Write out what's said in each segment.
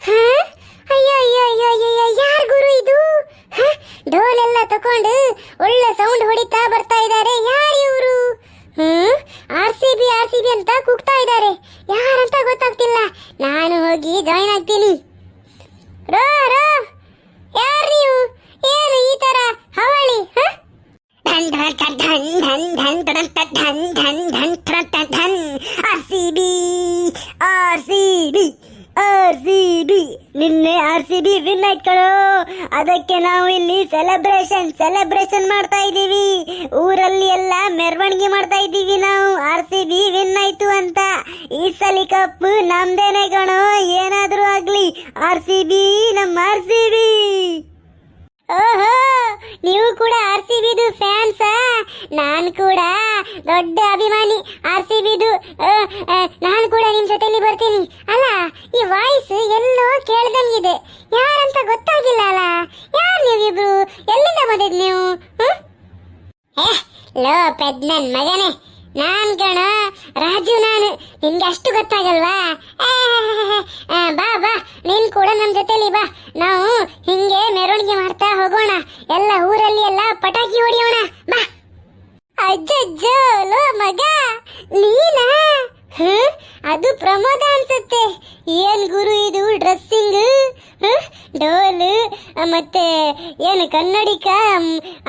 Huh? ಅಯ್ಯೋ ಅಯ್ಯೋ ಅಯ್ಯೋ ಅಯ್ಯೋ ಯಾರು ಗುರು ಇದು ಡೋಲ್ ಎಲ್ಲ ತಕೊಂಡು ಒಳ್ಳೆ ಸೌಂಡ್ ಹೊಡಿತಾ ಬರ್ತಾ ಇದ್ದಾರೆ ಯಾರು ಇವರು ಹ್ಮ್ R C B R C B ಅಂತ ಕೂಗ್ತಾ ಇದ್ದಾರೆ ಯಾರಂತ ಗೊತ್ತಾಗ್ತಿಲ್ಲ ನಾನು ಹೋಗಿ ಜಾಯಿನ್ ಆಗ್ತೀನಿ ರೋ ರೋ ಯಾರು ನೀವು ಏನು ಈ ತರ ಹವಳಿ R C B R C B R C B ನಿನ್ನೆ ಆರ್ ಸಿ ಡಿ ವಿನ್ ಆಯ್ತು ಅದಕ್ಕೆ ನಾವು ಇಲ್ಲಿ ಸೆಲೆಬ್ರೇಷನ್ ಸೆಲೆಬ್ರೇಷನ್ ಮಾಡ್ತಾ ಇದ್ದೀವಿ. ಊರಲ್ಲಿ ಎಲ್ಲ ಮೆರವಣಿಗೆ ಮಾಡ್ತಾ ಇದ್ದೀವಿ ನಾವು. ಆರ್ ಸಿ ಡಿ ವಿನ್ ಆಯ್ತು ಅಂತ. ಈ ಸಲಿ ಕಪ್ ನಮ್ದೇನೆ ಕಣೋ. ಏನಾದರೂ ಆಗ್ಲಿ ಆರ್ ಸಿ ಬಿ ನಮ್ಮ ಆರ್ ಸಿ ಬಿ ಓಹೋ, ನೀವು ಕೂಡ ಆರ್ ಸಿ ಬಿದು ಫ್ಯಾನ್ಸಾ ನಾನು ಕೂಡ ದೊಡ್ಡ ಅಭಿಮಾನಿ ಆರ್ ಸಿ ಬಿದು ನಾನು ಕೂಡ ನಿಮ್ಮ ಜೊತೆಲಿ ಬರ್ತೀನಿ. ಅಲ್ಲ, ಈ ವಾಯ್ಸ್ ಎಲ್ಲೋ ಕೇಳ್ದಂಗಿದೆ. ಯಾರಂತ ಗೊತ್ತಾಗಿಲ್ಲ ಅಲ್ಲ? ಯಾರು ನೀವಿಬ್ರು? ಎಲ್ಲಿಂದ ಬಂದಿದ್ ನೀವು? ಲೋ ಪೆದ್ ನನ್ ಮಗನೇ. ನಾನ್ ಕಣ, ರಾಜು ನಾನು. ನಿನ್ಗೆ ಅಷ್ಟು ಗೊತ್ತಾಗಲ್ವಾ? ಬಾ ಬಾ. ನೀನ್ ಕೂಡ ನಮ್ ಜೊತೆಲಿ ಬಾ. ನಾವು ಹಿಂಗೆ ಮೆರವಣಿಗೆ ಮಾಡ್ತಾ ಹೋಗೋಣ. ಎಲ್ಲ ಊರಲ್ಲಿ ಎಲ್ಲ ಪಟಾಕಿ ಹೊಡಿಯೋಣ. ಬಾ. ಅಜ್ಜಜ್ಜೋ, ಲೋ ಮಗ ನೀನಾ ಹ? ಅದು ಪ್ರಮೋದ ಅನ್ಸುತ್ತೆ. ಏನ್ ಗುರು ಇದು ಡ್ರೆಸ್ಸಿಂಗ್ ಡೋಲು, ಮತ್ತೆ ಏನು ಕನ್ನಡಿಕ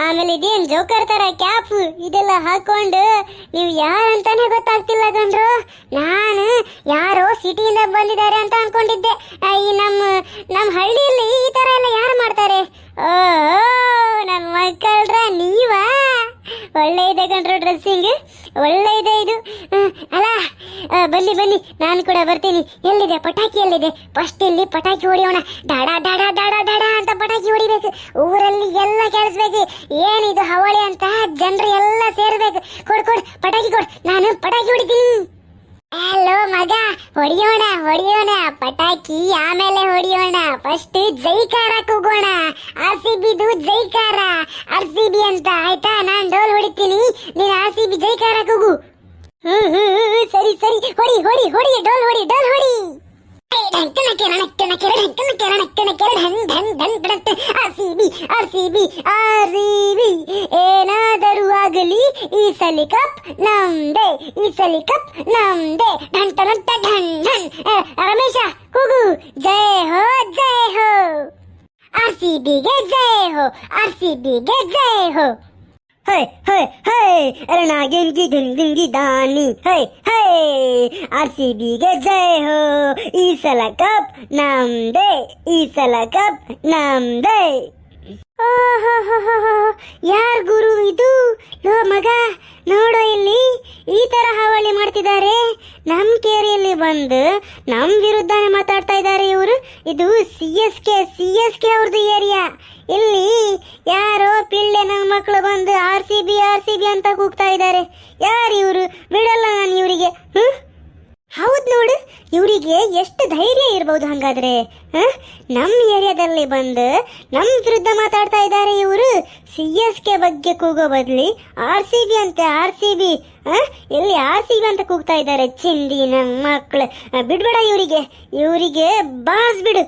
ಆಮೇಲೆ ಇದೇನು ಜೋಕರ್ ತರ ಕ್ಯಾಪ್ ಇದೆಲ್ಲ ಹಾಕೊಂಡು ನೀವು ಯಾರಂತಾನೆ ಗೊತ್ತಾಗ್ತಿಲ್ಲ ಕಣ್ರು ನಾನು ಯಾರೋ ಸಿಟಿಯಿಂದ ಬಂದಿದ್ದಾರೆ ಅಂತ ಅನ್ಕೊಂಡಿದ್ದೆ. ಈ ನಮ್ಮ ನಮ್ಮ ಹಳ್ಳಿಯಲ್ಲಿ ಈ ತರ ಎಲ್ಲ ಯಾರು ಮಾಡ್ತಾರೆ? ಓ ನಮ್ಮ ಮಕ್ಕಳ್ರ ನೀವಾ? ಒಳ್ಳೆ ಇದೆ ಕಣ್ರು ಡ್ರೆಸ್ಸಿಂಗ್ ಒಳ್ಳೆ ಇದೆ ಇದು. ಅಲ್ಲ ಬನ್ನಿ ಬನ್ನಿ. ನಾನು ಕೂಡ ಬರ್ತೀನಿ. ಎಲ್ಲಿದೆ? ಪಟಾಕಿ ಎಲ್ಲಿದೆ? ಫಸ್ಟ್ ಇಲ್ಲಿ ಪಟಾಕಿ ಹೊಡಿಯೋಣ. ಡಾಡ ಡಾಡ ಡಾಡ ಡಾಡ ಅಂತ ಪಟಾಕಿ ಹೊಡಿಬೇಕು. ಊರಲ್ಲಿ ಎಲ್ಲ ಕೇಳಿಸ್ಬೇಕು. ಏನಿದು ಹವಳಿ ಅಂತ ಜನರು ಎಲ್ಲ ಸೇರ್ಬೇಕು. ಕೊಡ್ ಕೊಡ್, ಪಟಾಕಿ ಕೊಡ್. ನಾನು ಪಟಾಕಿ ಹೊಡಿತೀನಿ. ಹಲೋ ಮಗ ಹೊಡಿಯೋಣ ಹೊಡಿಯೋಣ ಪಟಾಕಿ ಆಮೇಲೆ ಹೊಡಿಯೋಣ. ಫಸ್ಟ್ ಜೈಕಾರ ಕೂಗೋಣ. ಆರ್ ಸಿ ಬಿದು ಜೈಕಾರ ಆರ್ ಸಿ ಬಿ ಅಂತ ಆಯ್ತಾ? ನಾನ್ ಡೋಲ್ ಹೊಡಿತೀನಿ. ನೀನ್ ಆರ್ ಸಿ ಬಿ ಜೈಕಾರ ಕೂಗು. ಹ್ಮ್, ಹ್ಮ್, ಸರಿ ಸರಿ. ಹೊಡಿ ಹೊಡಿ ಹೊಡಿ ಡೋಲ್ ಹೊಡಿ ಡೋಲ್ ಹೊಡಿ. ढंक न केरा नक न केरा ढंक न केरा नक न केरा ढन ढन ढन ढन आरसीबी आरसीबी आरसीबी ए ना दरुआगली ईसली कप नाम दे ईसली कप नाम दे ढन ढन ढन ढन रमेशा कुगु जय हो जय हो आरसीबी के जय हो, आरसीबी के जय हो। है है है अरुणागिन की धुनगुन की दानी। है सी आरसीबी के जय हो ईसला कप नाम दे ईसला कप नाम दे। ಯಾರ್ ಗುರು ಇದು? ಲೋ ಮಗ, ನೋಡು ಇಲ್ಲಿ. ಈ ತರ ಹಾವಳಿ ಮಾಡ್ತಿದ್ದಾರೆ. ನಮ್ ಕೇರಿಯಲ್ಲಿ ಬಂದು ನಮ್ಮ ವಿರುದ್ಧನೇ ಮಾತಾಡ್ತಾ ಇದ್ದಾರೆ ಇವರು. ಇದು C S K, C S K ಅವ್ರದ್ದು ಏರಿಯಾ. ಇಲ್ಲಿ ಯಾರೋ ಪಿಳ್ಳೆ ನನ್ನ ಮಕ್ಕಳು ಬಂದು R C B, R C B ಅಂತ ಕೂಗ್ತಾ ಇದ್ದಾರೆ. ಯಾರು ಇವರು? ಬಿಡಲ್ಲ ನಾನು ಇವರಿಗೆ. ಹ್ಮ್? ಹೌದ್ ನೋಡು ಇವರಿಗೆ ಎಷ್ಟು ಧೈರ್ಯ ಇರ್ಬೋದು ಹಂಗಾದ್ರೆ ಹ? ನಮ್ ಏರಿಯಾದಲ್ಲಿ ಬಂದು ನಮ್ ವಿರುದ್ಧ ಮಾತಾಡ್ತಾ ಇದ್ದಾರೆ ಇವರು. ಸಿ ಎಸ್ ಕೆ ಬಗ್ಗೆ ಕೂಗೋ ಬದ್ಲಿ ಆರ್ ಸಿ ಬಿ ಅಂತೆ ಆರ್ ಸಿ ಬಿ ಎಲ್ಲಿ ಆರ್ ಸಿ ಬಿ ಅಂತ ಕೂಗ್ತಾ ಇದ್ದಾರೆ ಚಿಂದಿ ನಮ್ಮ ಮಕ್ಳು. ಆ, ಬಿಡ್ಬೇಡ ಇವರಿಗೆ ಇವರಿಗೆ ಬಾಸ್ ಬಿಡು.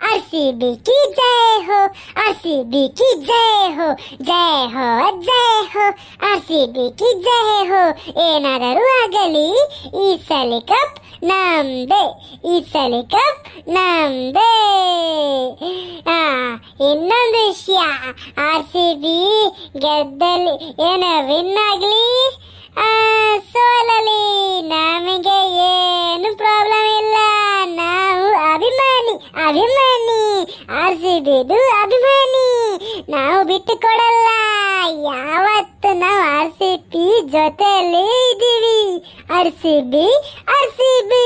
आरसीबी की जय हो आरसीबी की जय हो जय हो जय हो ಆರ್ಸಿಬಿ ಕಿ ಜಯ ಹೋ ಏನಾದರೂ ಆಗಲಿ ಈ ಸಲ ಕಪ್ ನಮ್ದೆ ಈ ಸಲ ಕಪ್ ನಮ್ದೆ ಇನ್ನೊಂದು ವಿಷಯ ಆರ್ ಸಿ ಬಿ ಗೆದ್ದಲ್ಲಿ ಏನು ವಿನ್ ಆಗಲಿ ಸೋಲಲಿ ನಮಗೆ ಏನು ಪ್ರಾಬ್ಲಮ್ ಇಲ್ಲ ನಾವು ಅಭಿಮಾನಿ ಅಭಿಮಾನಿ ಆರ್ ಸಿ ಬಿದು ಅಭಿಮಾನಿ ನಾವು ಬಿಟ್ಟು ಕೊಡಲ್ಲ ಯಾವತ್ತು ನಾವು ಆರ್ ಸಿ ಪಿ ಜೊತೆಯಲ್ಲಿ ಇದ್ದೀವಿ R C B R C B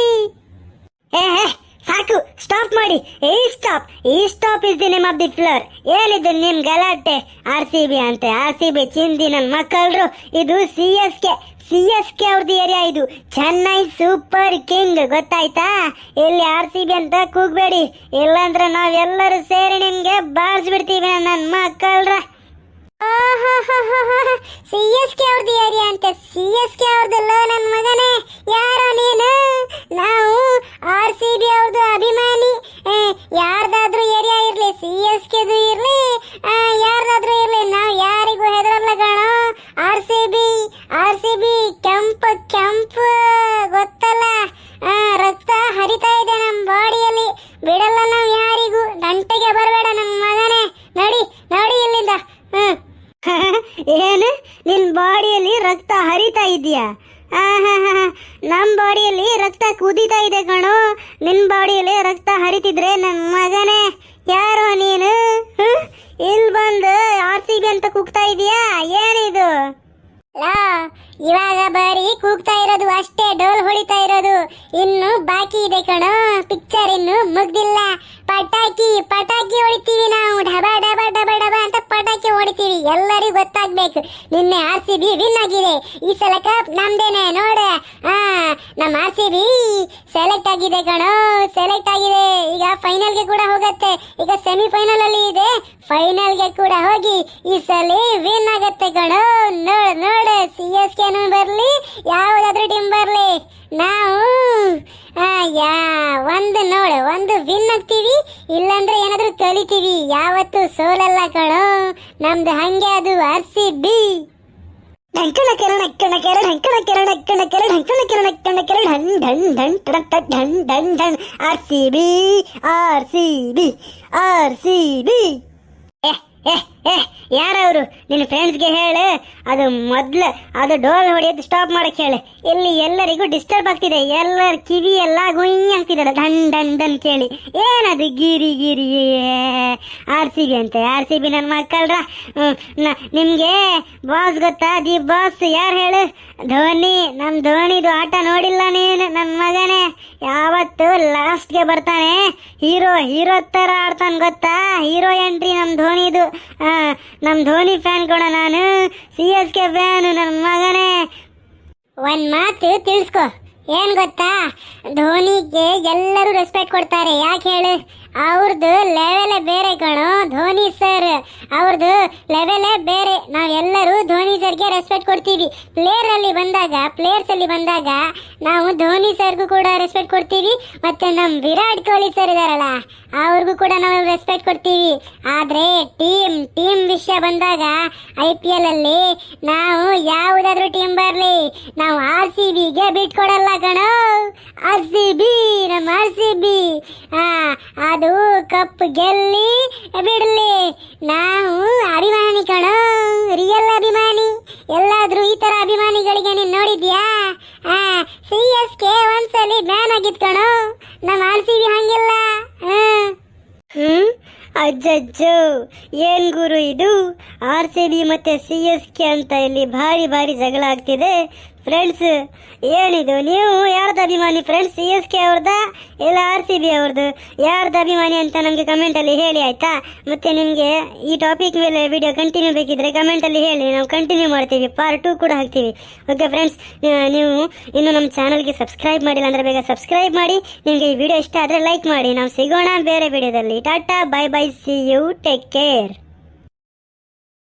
ಸಾಕು ಸ್ಟಾಪ್ ಮಾಡಿ. ಏ ಸ್ಟಾಪ್ ಈ stop is the name of the floor ಏನಿದು ನಿಮ್ ಗಲಾಟೆ? ಆರ್ ಸಿ ಬಿ ಅಂತೆ. ಆರ್ ಸಿ ಬಿ ಚಿಂದಿ ನನ್ನ ಮಕ್ಕಳ್ರು. ಇದು C S K C S K ಅವ್ರದ್ದು ಏರಿಯಾ ಇದು. ಚೆನ್ನೈ ಸೂಪರ್ ಕಿಂಗ್, ಗೊತ್ತಾಯ್ತಾ? ಇಲ್ಲಿ ಆರ್ ಸಿ ಬಿ ಅಂತ ಕೂಗ್ಬೇಡಿ. ಇಲ್ಲಾಂದ್ರ ನಾವೆಲ್ಲರೂ ಸೇರಿ ನಿಮ್ಗೆ ಬಾರಿಸ್ಬಿಡ್ತೀವಿ ನನ್ನ ಮಕ್ಕಳ್ರ. ಸಿ ಎಸ್ ಕೆ ಅವ್ರದ್ದು ಏರಿಯಾ ಅಂತ. ಸಿ ಎಸ್ ಕೆ ಅವ್ರದ್ದಲ್ಲ ನನ್ನ ಮಗನೇ. ಯಾರೋ ನೀನು? ನಮ್ಮ ಬಾಡಿಯಲ್ಲಿ ಬಿಡಲ್ಲ ನಾವು ಯಾರಿಗೂ. ಗಂಟೆಗೆ ಬರಬೇಡ ನನ್ನ ಮಗನೇ. ನಡಿ ನಡಿ ಇಲ್ಲಿಂದ. ಹ್ಮ್. ಏನು? ನಿನ್ನ ಬಾಡಿಯಲ್ಲಿ ರಕ್ತ ಹರಿತಾ ಇದೆಯಾ ನಮ್ಮ ಬಾಡಿಯಲ್ಲಿ ರಕ್ತ ಕುದಿತಾ ಇದೆ ಕಣೋ. ನಿನ್ನ ಬಾಡಿಯಲ್ಲಿ ರಕ್ತ ಹರಿತಿದ್ರೆ ನನ್ನ ಮಗನೇ. ಯಾರೋ ನೀನು? ಇಲ್ಲಿ ಬಂದು ಆರ್ ಸಿ ಬಿ ಅಂತ ಕೂಗ್ತಾ ಇದೀಯಾ? ಏನಿದು? ಲಾ ಇವಾಗ ಬರೀ ಕೂಗ್ತಾ ಇರೋದು, ಅಷ್ಟೇ ಡೋಲ್ ಹೊಡಿತಾ ಇರೋದು. ಇನ್ನು ಬಾಕಿ ಇದೆ ಕಣೋ ಪಿಕ್ಚರ್ ಇನ್ನು ಮುಗ್ದಿಲ್ಲ. ಪಟಾಕಿ ಪಟಾಕಿ ಹೊಡಿತೀವಿ ನಾವು. ಡಬ ಡಬ ಡಬ. ಹೊಡಿತೀವಿ ಎಲ್ಲರಿಗೂ ಗೊತ್ತಾಗ್ಬೇಕು. ನಿನ್ನೆ ಆರ್ ಸಿ ಬಿ ವಿನ್ ಆಗಿದೆ. ಈ ಸಲ ಕಪ್ ನಮ್ದೇನೆ, ನೋಡ. ಆ, ನಮ್ಮ ಆರ್ ಸಿ ಬಿ ಸೆಲೆಕ್ಟ್ ಆಗಿದೆ ಕಣೋ ಸೆಲೆಕ್ಟ್ ಆಗಿದೆ. ಈಗ ಫೈನಲ್ಗೆ ಕೂಡ ಹೋಗತ್ತೆ. ಈಗ ಸೆಮಿಫೈನಲ್ ಅಲ್ಲಿ ಇದೆ. ಫೈನಲ್ಗೆ ಕೂಡ ಹೋಗಿ ಈ ಸಲ ವಿನ್ ಆಗತ್ತೆ ಕಣೋ. ನೋಡ್, ನೋಡ ಸಿ ಎಸ್ ಕೆನು ಬರ್ಲಿ, ಯಾವ್ದಾದ್ರೂ ಟೀಮ್ ಬರ್ಲಿ. ನಾವು ಯಾ, ಒಂದು ನೋಡು, ಒಂದು ವಿನ್ ಆಗ್ತೀವಿ. ಇಲ್ಲಾಂದ್ರೆ ಏನಾದ್ರೂ ಕಲಿತೀವಿ. ಯಾವತ್ತು ಸೋಲಲ್ಲ ಕಣೋ. ನಮ್ದು ಹಂಗೆ ಅದು ಆರ್ ಸಿ ಬಿ ಢಂಕಣ ಕೆರಣ ಕಣ ಕೆರ ಢಂಕಣ ಕೆರಣ ಕಣ ಕೆರ ಢಂಕಣ ಕೆರಣ ಕಣ ಕೆರ ಢನ್ ಢನ್ ಢನ್ ಟಡ ಟಡ್ ಢನ್ ಢನ್ ಢನ್ R C B R C B R C B ಏ ಏ ಏ, ಯಾರವರು? ನಿನ್ನ ಫ್ರೆಂಡ್ಸ್ಗೆ ಹೇಳು. ಅದು ಮೊದಲು, ಅದು ಡೋಲ್ ಹೊಡೆಯೋದು ಸ್ಟಾಪ್ ಮಾಡಕ್ಕೆ ಹೇಳು. ಇಲ್ಲಿ ಎಲ್ಲರಿಗೂ ಡಿಸ್ಟರ್ಬ್ ಆಗ್ತಿದೆ. ಎಲ್ಲರ ಕಿವಿ ಎಲ್ಲ ಗುಯ್ ಆಗ್ತಿದ್ದಾರೆ ಡನ್ ಡನ್ ಡನ್ ಕೇಳಿ. ಏನದು ಗಿರಿ ಗಿರಿ? ಆರ್ ಸಿ ಬಿ ಅಂತೆ. ಆರ್ ಸಿ ಬಿ ನನ್ನ ಮಕ್ಕಳ್ರ. ನಿಮಗೆ ಬಾಸ್ ಗೊತ್ತಾ? ದಿ ಬಾಸ್ ಯಾರು ಹೇಳು? ಧೋನಿ. ನಮ್ಮ ಧೋನಿದು ಆಟ ನೋಡಿಲ್ಲ ನೀನು ನನ್ನ ಮಗನೇ. ಯಾವತ್ತು ಲಾಸ್ಟ್ಗೆ ಬರ್ತಾನೆ. ಹೀರೋ ಹೀರೋ ತರ ಆಡ್ತಾನೆ ಗೊತ್ತಾ? ಹೀರೋ ಎಂಟ್ರಿ ನಮ್ಮ ಧೋನಿದು. ಆ, ನಮ್ ಧೋನಿ ಫ್ಯಾನ್ ಕೂಡ ನಾನು. ಸಿ ಎಸ್ ಕೆ ಫ್ಯಾನ್ ನನ್ನ ಮಗನೇ. ಒಂದ್ ಮಾತು ತಿಳಿಸ್ಕೊ. ಏನ್ ಗೊತ್ತಾ? ಧೋನಿಗೆ ಎಲ್ಲರೂ ರೆಸ್ಪೆಕ್ಟ್ ಕೊಡ್ತಾರೆ. ಯಾಕೆ ಹೇಳು? ಅವ್ರದ್ದು ಲೆವೆಲೇ ಬೇರೆ ಕಣೋ, ಧೋನಿ ಸರ್ ಅವ್ರದ್ದು ಲೆವೆಲೇ ಬೇರೆ. ನಾವೆಲ್ಲರೂ ಧೋನಿ ಸರ್ಗೆ ರೆಸ್ಪೆಕ್ಟ್ ಕೊಡ್ತೀವಿ. ಪ್ಲೇಯರ್ ಅಲ್ಲಿ ಬಂದಾಗ ಪ್ಲೇಯರ್ಸ್ ಅಲ್ಲಿ ಬಂದಾಗ ನಾವು ಧೋನಿ ಸರ್ಗೂ ಕೂಡ ರೆಸ್ಪೆಕ್ಟ್ ಕೊಡ್ತೀವಿ. ಮತ್ತೆ ನಮ್ಮ ವಿರಾಟ್ ಕೊಹ್ಲಿ ಸರ್ ಇದಾರಲ್ಲ, ಅವ್ರಿಗೂ ಕೂಡ ನಾವು ರೆಸ್ಪೆಕ್ಟ್ ಕೊಡ್ತೀವಿ. ಆದ್ರೆ ಟೀಮ್ ಟೀಮ್ ವಿಷಯ ಬಂದಾಗ ಐ ಪಿ ಎಲ್ ಅಲ್ಲಿ ನಾವು ಯಾವುದಾದ್ರೂ ಟೀಮ್ ಬರಲಿ. ನಾವು ಆರ್ ಸಿ ಬಿಗೆ ಬಿಟ್ಕೊಡಲ್ಲ ಕಣೋ ಆರ್ ಸಿ ಬಿ ನಮ್ಮ ಆರ್ ಸಿ ಬಿ ಅದು ಕಪ್ ಗೆಲ್ಲಿ ಬಿಡಲಿ. ನಾವು ಅಭಿಮಾನಿ ಕಣೋ ರಿಯಲ್ ಅಭಿಮಾನಿ. ಎಲ್ಲಾದ್ರೂ ಈ ತರ ಅಭಿಮಾನಿಗಳಿಗೆ ನೀನ್ ನೋಡಿದ್ಯಾ? ಸಿ ಎಸ್ ಕೆ ಒಂದ್ಸಲಿ ಬ್ಯಾನ್ ಆಗಿತ್ತು ಕಣೋ. ನಮ್ಮ ಆರ್ ಸಿ ಬಿ ಹಂಗಿಲ್ಲ. ಹ್ಮ್? ಅಜ್ಜಜ್ಜೋ, ಏನ್ ಗುರು ಇದು? ಆರ್ ಸಿ ಬಿ ಮತ್ತೆ ಸಿ ಎಸ್ ಕೆ ಅಂತ ಇಲ್ಲಿ ಭಾರಿ ಭಾರಿ ಜಗಳ ಆಗ್ತಿದೆ. ಫ್ರೆಂಡ್ಸ್ ಏನಿದು? ನೀವು ಯಾರ್ದು ಅಭಿಮಾನಿ? ಫ್ರೆಂಡ್ಸ್ ಸಿ ಎಸ್ ಕೆ ಅವ್ರದ? ಇಲ್ಲ ಆರ್ ಸಿ ಬಿ ಅವ್ರದ್ದು ಯಾರ್ದು ಅಭಿಮಾನಿ ಅಂತ ನಮಗೆ ಕಮೆಂಟಲ್ಲಿ ಹೇಳಿ, ಆಯ್ತಾ? ಮತ್ತೆ ನಿಮಗೆ ಈ ಟಾಪಿಕ್ ಮೇಲೆ ವಿಡಿಯೋ ಕಂಟಿನ್ಯೂ ಬೇಕಿದ್ರೆ ಕಮೆಂಟಲ್ಲಿ ಹೇಳಿ. ನಾವು ಕಂಟಿನ್ಯೂ ಮಾಡ್ತೀವಿ. ಪಾರ್ಟ್ ಟೂ ಕೂಡ ಹಾಕ್ತೀವಿ. ಓಕೆ ಫ್ರೆಂಡ್ಸ್ ನೀವು ಇನ್ನು ನಮ್ಮ ಚಾನಲ್ಗೆ ಸಬ್ಸ್ಕ್ರೈಬ್ ಮಾಡಿಲ್ಲ ಅಂದರೆ ಬೇಗ ಸಬ್ಸ್ಕ್ರೈಬ್ ಮಾಡಿ. ನಿಮಗೆ ಈ ವಿಡಿಯೋ ಇಷ್ಟ ಆದರೆ ಲೈಕ್ ಮಾಡಿ. ನಾವು ಸಿಗೋಣ ಬೇರೆ ವಿಡಿಯೋದಲ್ಲಿ Tata bye bye see you take care